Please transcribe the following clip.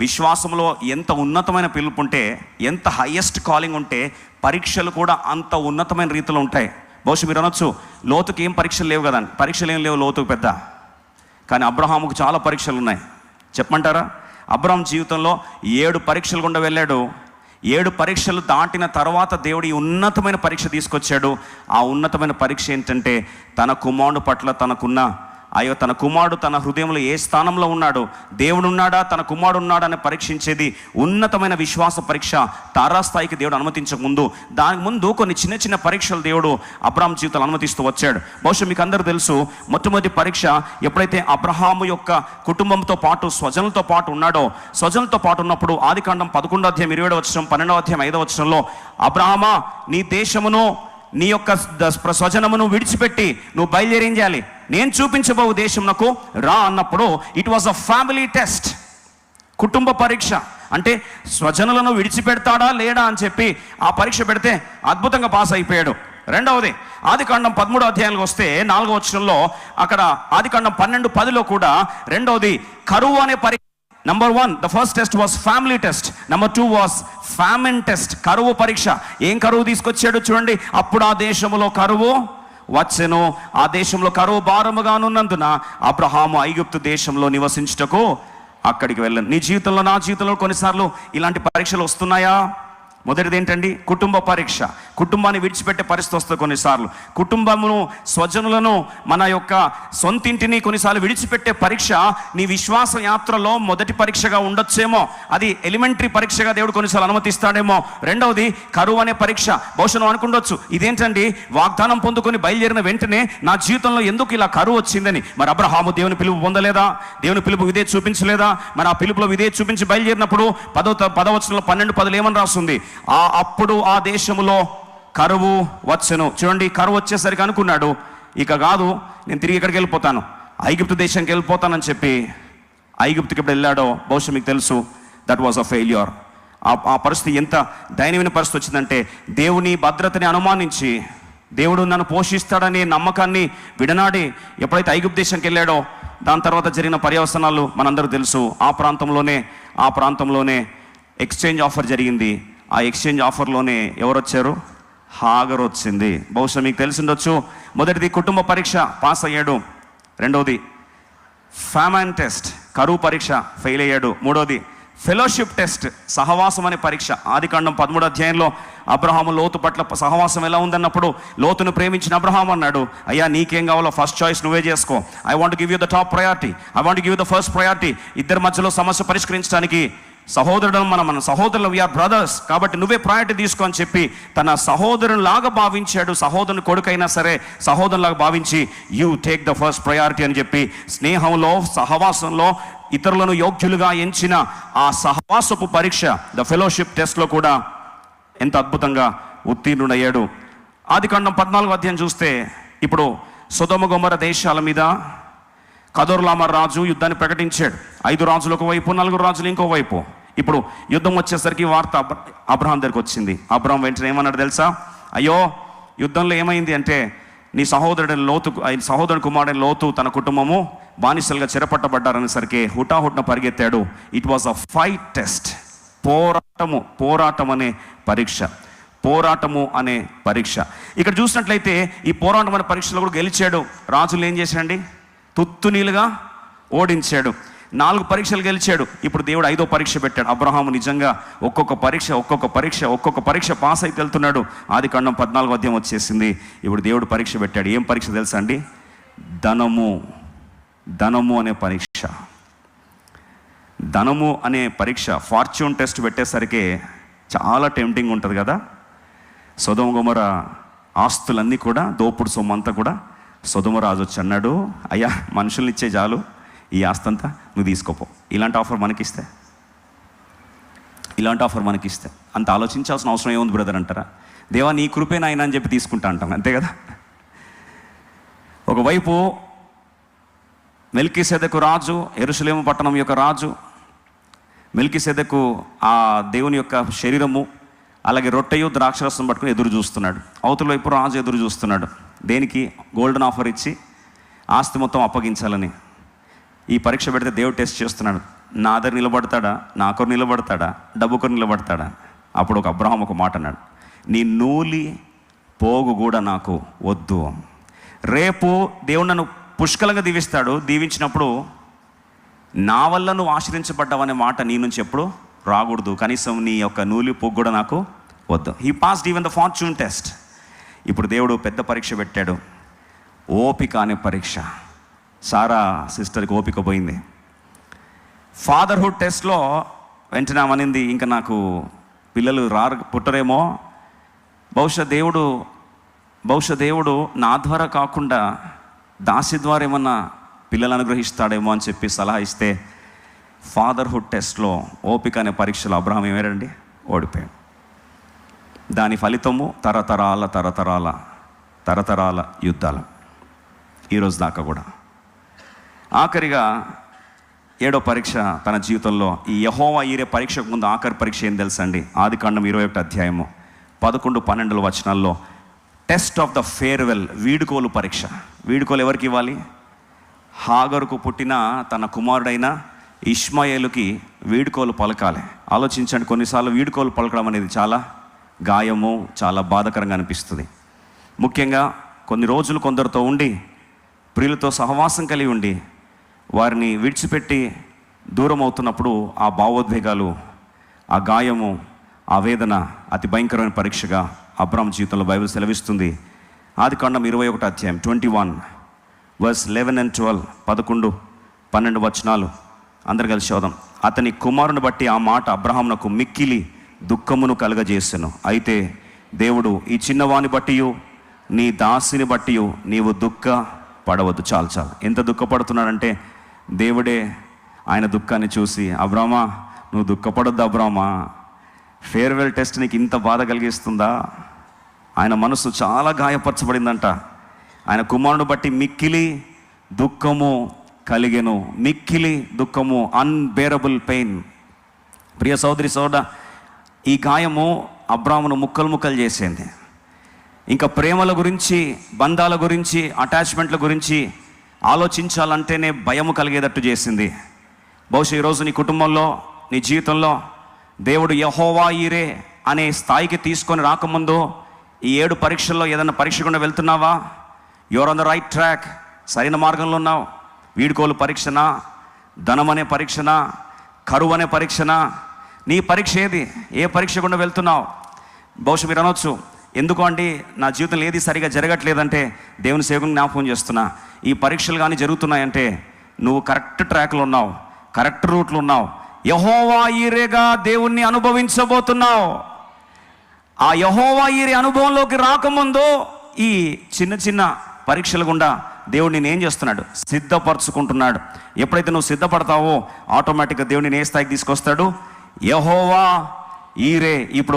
విశ్వాసంలో ఎంత ఉన్నతమైన పిలుపు ఉంటే ఎంత హయ్యెస్ట్ కాలింగ్ ఉంటే పరీక్షలు కూడా అంత ఉన్నతమైన రీతిలో ఉంటాయి. బహుశా మీరు అనొచ్చు లోతుకి ఏం పరీక్షలు లేవు కదా పరీక్షలు ఏం లేవు లోతుకు పెద్ద. కానీ అబ్రహాముకు చాలా పరీక్షలు ఉన్నాయి. చెప్పమంటారా? అబ్రహాం జీవితంలో ఏడు పరీక్షలు గుండా వెళ్ళాడు. ఏడు పరీక్షలు దాటిన తర్వాత దేవుడు ఈ ఉన్నతమైన పరీక్ష తీసుకొచ్చాడు. ఆ ఉన్నతమైన పరీక్ష ఏంటంటే తన కుమారుడు పట్ల తనకున్న అయ్యో తన కుమారుడు తన హృదయంలో ఏ స్థానంలో ఉన్నాడో దేవుడు ఉన్నాడా తన కుమారుడు ఉన్నాడా అని పరీక్షించేది ఉన్నతమైన విశ్వాస పరీక్ష తారాస్థాయికి దేవుడు అనుమతించక ముందు. దానికి ముందు కొన్ని చిన్న చిన్న పరీక్షలు దేవుడు అబ్రాహం జీవితాలు అనుమతిస్తూ వచ్చాడు. బహుశా మీకు అందరూ తెలుసు మొట్టమొదటి పరీక్ష ఎప్పుడైతే అబ్రహాము యొక్క కుటుంబంతో పాటు స్వజనులతో పాటు ఉన్నాడో స్వజనులతో పాటు ఉన్నప్పుడు ఆదికాండం పదకొండో అధ్యాయం ఇరవై ఏడవ వచ్చిన పన్నెండవ అధ్యాయం ఐదవ వచ్చంలో అబ్రహమా నీ దేశమును నీ యొక్క స్వజనమును విడిచిపెట్టి నువ్వు బయలుదేరేం చేయాలి? నేను చూపించబో దేశంనకు రా అన్నప్పుడు it was a family test కుటుంబ పరీక్ష. అంటే స్వజనులను విడిచిపెడతాడా లేడా అని చెప్పి ఆ పరీక్ష పెడితే అద్భుతంగా పాస్ అయిపోయాడు. రెండవది ఆదికాండం పదమూడో అధ్యాయానికి వస్తే నాలుగో వచనంలో అక్కడ ఆదికాండం పన్నెండు పదిలో కూడా రెండవది కరువు అనే పరీక్ష number one the first test was family test number two was famine test కరువు పరీక్ష. ఏం కరువు తీసుకొచ్చాడు చూడండి. అప్పుడు ఆ దేశంలో కరువు వచ్చెను. ఆ దేశంలో కరువు భారముగానున్నందున అబ్రహాము ఐగుప్తు దేశంలో నివసించుటకు అక్కడికి వెళ్ళను. నీ జీవితంలో నా జీవితంలో కొన్నిసార్లు ఇలాంటి పరీక్షలు వస్తున్నాయా? మొదటిది ఏంటండి కుటుంబ పరీక్ష. కుటుంబాన్ని విడిచిపెట్టే పరిస్థితి వస్తుంది కొన్నిసార్లు. కుటుంబమును స్వజనులను మన యొక్క సొంతింటిని కొన్నిసార్లు విడిచిపెట్టే పరీక్ష నీ విశ్వాస యాత్రలో మొదటి పరీక్షగా ఉండొచ్చేమో అది ఎలిమెంటరీ పరీక్షగా దేవుడు కొన్నిసార్లు అనుమతిస్తాడేమో. రెండవది కరువు అనే పరీక్ష. బహుశా నువ్వు అనుకుండొచ్చు ఇదేంటండి? వాగ్దానం పొందుకొని బయలుదేరిన వెంటనే నా జీవితంలో ఎందుకు ఇలా కరువు వచ్చిందని? మరి అబ్రహాము దేవుని పిలుపు పొందలేదా? దేవుని పిలుపు ఇదే చూపించలేదా? మరి ఆ పిలుపులో ఇదే చూపించి బయలుదేరినప్పుడు పదో పదవచనంలో పన్నెండు పదులు ఏమని రాస్తుంది ఆ అప్పుడు ఆ దేశములో కరువు వచ్చను. చూడండి కరువు వచ్చేసరికి అనుకున్నాడు. ఇక కాదు నేను తిరిగి ఇక్కడికి వెళ్ళిపోతాను? ఐగుప్తు దేశానికి వెళ్ళిపోతానని చెప్పి ఐగుప్తుకి ఎప్పుడు వెళ్ళాడో బహుశా మీకు తెలుసు. దట్ వాజ్ అ ఫెయిల్యూర్ ఆ ఆ పరిస్థితి ఎంత దైనమైన పరిస్థితి వచ్చిందంటే దేవుని భద్రతని అనుమానించి దేవుడు నన్ను పోషిస్తాడనే నమ్మకాన్ని విడనాడి ఎప్పుడైతే ఐగుప్తు దేశానికి వెళ్ళాడో దాని తర్వాత జరిగిన పర్యవసనాలు మనందరూ తెలుసు. ఆ ప్రాంతంలోనే ఆ ప్రాంతంలోనే ఎక్స్చేంజ్ ఆఫర్ జరిగింది. ఆ ఎక్స్చేంజ్ ఆఫర్లోనే ఎవరు వచ్చారు హాగర్ వచ్చింది. బహుశా మీకు తెలిసిండొచ్చు. మొదటిది కుటుంబ పరీక్ష పాస్ అయ్యాడు. రెండవది ఫ్యామన్ టెస్ట్ కరువు పరీక్ష ఫెయిల్ అయ్యాడు. మూడవది ఫెలోషిప్ టెస్ట్ సహవాసం అనే పరీక్ష. ఆదికాండం పదమూడు అధ్యాయంలో అబ్రహాము లోతు పట్ల సహవాసం ఎలా ఉందన్నప్పుడు లోతును ప్రేమించిన అబ్రహాం అన్నాడు అయ్యా నీకేం కావాలో ఫస్ట్ చాయిస్ నువ్వే చేసుకో. I want give you the top priority I want give the first priority ఇద్దరి మధ్యలో సమస్య పరిష్కరించడానికి సహోదరుడు మన మన సహోదరులు వీఆర్ బ్రదర్స్ కాబట్టి నువ్వే ప్రయారిటీ తీసుకో అని చెప్పి తన సహోదరుని లాగా భావించాడు. సహోదరుని కొడుకైనా సరే సహోదరులాగా భావించి you take the first priority అని చెప్పి స్నేహంలో సహవాసంలో ఇతరులను యోగ్యులుగా ఎంచిన ఆ సహవాసపు పరీక్ష ద ఫెలోషిప్ టెస్ట్లో కూడా ఎంత అద్భుతంగా ఉత్తీర్ణుడయ్యాడు. ఆది కాండం పద్నాలుగు అధ్యాయం చూస్తే ఇప్పుడు సుధమ గుమర దేశాల మీద కదోర్లామర్ రాజు యుద్ధాన్ని ప్రకటించాడు. ఐదు రాజులు ఒకవైపు నలుగురు రాజులు ఇంకో వైపు ఇప్పుడు యుద్ధం వచ్చేసరికి వార్త అబ్రహాం దగ్గరికి వచ్చింది. అబ్రహాం వెంటనే ఏమన్నాడు తెలుసా? అయ్యో యుద్ధంలో ఏమైంది అంటే నీ సహోదరుడిని లోతు ఆయన సహోదరుని కుమారుని లోతు తన కుటుంబము బానిసలుగా చెరపట్టబడ్డారనేసరికి హుటాహుట్న పరిగెత్తాడు. It was a fight test పోరాటము పోరాటం అనే పరీక్ష. పోరాటము అనే పరీక్ష. ఇక్కడ చూసినట్లయితే ఈ పోరాటం అనే పరీక్షలో కూడా గెలిచాడు. రాజులు ఏం చేశాడండి తుత్తునీలుగా ఓడించాడు. నాలుగు పరీక్షలు గెలిచాడు. ఇప్పుడు దేవుడు ఐదో పరీక్ష పెట్టాడు. అబ్రహాము నిజంగా ఒక్కొక్క పరీక్ష ఒక్కొక్క పరీక్ష ఒక్కొక్క పరీక్ష పాస్ అయితే వెళ్తున్నాడు. ఆది కాండం పద్నాలుగు అధ్యాయం వచ్చేసింది. ఇప్పుడు దేవుడు పరీక్ష పెట్టాడు. ఏం పరీక్ష తెలుసా అండి? ధనము. ధనము అనే పరీక్ష. ధనము అనే పరీక్ష. ఫార్చ్యూన్ టెస్ట్ పెట్టేసరికి చాలా టెంప్టింగ్ ఉంటుంది కదా? సుధమ గుమర ఆస్తులన్నీ కూడా దోపుడు సొమ్ము అంతా కూడా సొదమరాజు వచ్చి అన్నాడు అయ్యా మనుషుల్ని ఇచ్చే చాలు ఈ ఆస్తంతా నువ్వు తీసుకోపో. ఇలాంటి ఆఫర్ మనకిస్తే. ఇలాంటి ఆఫర్ మనకిస్తే. అంత ఆలోచించాల్సిన అవసరం ఏముంది బ్రదర్ అంటారా? దేవా నీ కృపే నాయన అని చెప్పి తీసుకుంటా అంటాం అంతే కదా? ఒకవైపు మెల్కి సెదకు రాజు ఎరుసలేము పట్టణం యొక్క రాజు మెల్కి సెదకు ఆ దేవుని యొక్క శరీరము అలాగే రొట్టెయు ద్రాక్షరసం పట్టుకుని ఎదురు చూస్తున్నాడు. అవతల వైపు రాజు ఎదురు చూస్తున్నాడు. దేనికి? గోల్డెన్ ఆఫర్ ఇచ్చి ఆస్తి మొత్తం అప్పగించాలని. ఈ పరీక్ష పెడితే దేవుడు టెస్ట్ చేస్తున్నాడు. నా దగ్గర నిలబడతాడా? నా కొరకు నిలబడతాడా? డబ్బు నిలబడతాడా? అప్పుడు ఒక అబ్రహం ఒక మాట అన్నాడు. నీ నూలి పోగు కూడా నాకు వద్దు. రేపు దేవుడు నన్ను పుష్కలంగా దీవిస్తాడు. దీవించినప్పుడు నా వల్ల నువ్వు ఆశ్రయించబడ్డావనే మాట నీ నుంచి ఎప్పుడు రాకూడదు. కనీసం నీ యొక్క నూలి పోగు కూడా నాకు వద్దు. He passed even the fortune test ఇప్పుడు దేవుడు పెద్ద పరీక్ష పెట్టాడు. ఓపిక అనే పరీక్ష. సారా సిస్టర్కి ఓపిక పోయింది. ఫాదర్హుడ్ టెస్ట్లో వెంటనే అనింది ఇంకా నాకు పిల్లలు రారు పుట్టరేమో. బహుశా దేవుడు బహుశా దేవుడు నా ద్వారా కాకుండా దాసి ద్వారా ఏమన్నా పిల్లలు అనుగ్రహిస్తాడేమో అని చెప్పి సలహా ఇస్తే ఫాదర్హుడ్ టెస్ట్లో ఓపిక అనే పరీక్షలో అబ్రహం ఏమేరండి ఓడిపోయాడు. దాని ఫలితము తరతరాల తరతరాల తరతరాల యుద్ధాలు. ఈరోజు దాకా కూడా. ఆఖరిగా ఏడో పరీక్ష తన జీవితంలో ఈ యహోవా ఈరే పరీక్షకు ముందు ఆఖరి పరీక్ష ఏం తెలుసండి? ఆది కాండం ఇరవై ఒకటి అధ్యాయము పదకొండు పన్నెండుల వచనాల్లో టెస్ట్ ఆఫ్ ద ఫేర్వెల్ వీడుకోలు పరీక్ష. వీడుకోలు ఎవరికి ఇవ్వాలి? హాగరుకు పుట్టిన తన కుమారుడైన ఇష్మాయేలుకి వీడుకోలు పలకాలి. ఆలోచించండి కొన్నిసార్లు వీడుకోలు పలకడం అనేది చాలా గాయము చాలా బాధకరంగా అనిపిస్తుంది. ముఖ్యంగా కొన్ని రోజులు కొందరితో ఉండి ప్రియులతో సహవాసం కలిగి ఉండి వారిని విడిచిపెట్టి దూరం అవుతున్నప్పుడు ఆ భావోద్వేగాలు ఆ గాయము ఆ వేదన అతి భయంకరమైన పరీక్షగా అబ్రామ్ జీవితంలో బైబిల్ సెలవిస్తుంది. ఆది కాండం ఇరవై ఒకటి అధ్యాయం twenty one verse eleven and twelve పదకొండు పన్నెండు వచనాలు. అందరు కలిసి చూద్దాం అతని కుమారుని బట్టి ఆ మాట అబ్రహంనకు మిక్కిలి దుఃఖమును కలగజేసెను. అయితే దేవుడు ఈ చిన్నవాని బట్టియు నీ దాసిని బట్టియు నీవు దుఃఖ పడవద్దు చాలు చాలు. ఎంత దుఃఖపడుతున్నాడంటే దేవుడే ఆయన దుఃఖాన్ని చూసి అబ్రామా నువ్వు దుఃఖపడొద్దు అబ్రామా ఫేర్వెల్ టెస్ట్ నీకు ఇంత బాధ కలిగిస్తుందా? ఆయన మనసు చాలా గాయపరచబడిందంట. ఆయన కుమారుడు బట్టి మిక్కిలి దుఃఖము కలిగెను. మిక్కిలి దుఃఖము అన్బేరబుల్ పెయిన్ ప్రియ సోదరి సోద ఈ గాయము అబ్రామును ముక్కలు ముక్కలు చేసింది. ఇంకా ప్రేమల గురించి బంధాల గురించి అటాచ్మెంట్ల గురించి ఆలోచించాలంటేనే భయము కలిగేటట్టు చేసింది. బహుశా ఈరోజు నీ కుటుంబంలో నీ జీవితంలో దేవుడు యహోవా ఈరే అనే స్థాయికి తీసుకొని రాకముందు ఈ ఏడు పరీక్షల్లో ఏదైనా పరీక్ష గుండా వెళ్తున్నావా? Your on the right track సరైన మార్గంలో ఉన్నావు. వీడుకోలు పరీక్షనా? ధనం అనే పరీక్షనా? కరువు అనే పరీక్షనా? నీ పరీక్ష ఏది? ఏ పరీక్ష గుండా వెళ్తున్నావు? బహుశా మీరు అనొచ్చు ఎందుకు అండి? నా జీవితంలో ఏది సరిగా జరగట్లేదంటే దేవుని సేవకుని జ్ఞాపకం చేస్తున్నా. ఈ పరీక్షలు కానీ జరుగుతున్నాయంటే నువ్వు కరెక్ట్ ట్రాక్లో ఉన్నావు కరెక్ట్ రూట్లో ఉన్నావు. యహోవా ఈరేగా దేవుణ్ణి అనుభవించబోతున్నావు. ఆ యహోవా ఈరి అనుభవంలోకి రాకముందు ఈ చిన్న చిన్న పరీక్షల గుండా దేవుడు నేను ఏం చేస్తున్నాడు? సిద్ధపరచుకుంటున్నాడు. ఎప్పుడైతే నువ్వు సిద్ధపడతావో ఆటోమేటిక్గా దేవుడిని ఏ స్థాయికి తీసుకొస్తాడు? యహోవా ఈరే ఇప్పుడు